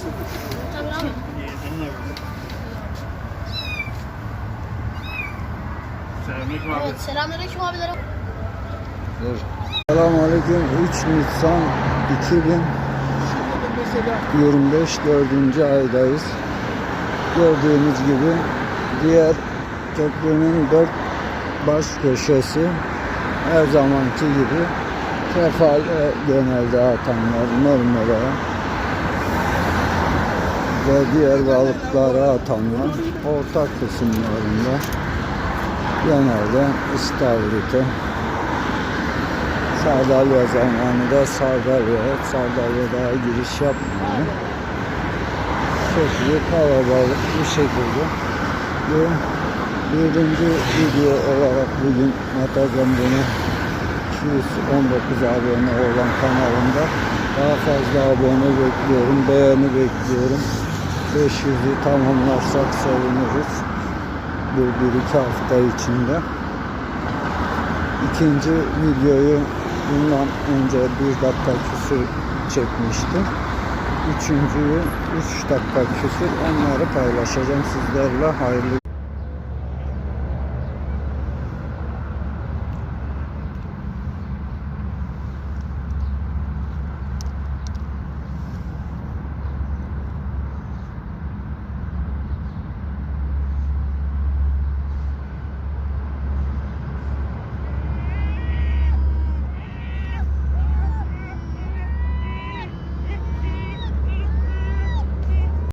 Abi. Selamünaleyküm abi. Evet, selamünaleyküm abilerim. Selamünaleyküm. 3 Nisan 2025 4. aydayız. Gördüğünüz gibi diğer köprünün dört baş köşesi her zamanki gibi kefale genelde atanlar Marmara ve diğer balıklara atanlar orta kısımlarında genelde istavrite Sardalya zamanında Sardalya, Sardalya daha giriş yapmıyor. Çok kalabalık bu şekilde. Bu birinci video olarak bugün atacağım bunu 219 abone olan kanalımda. Daha fazla abone bekliyorum, beğeni bekliyorum. 500'ü tamamlarsak seviniriz. Bu bir iki hafta içinde. İkinci videoyu bundan önce bir dakika küsür çekmiştim. Üçüncüyü üç dakika küsür onları paylaşacağım sizlerle. Hayırlı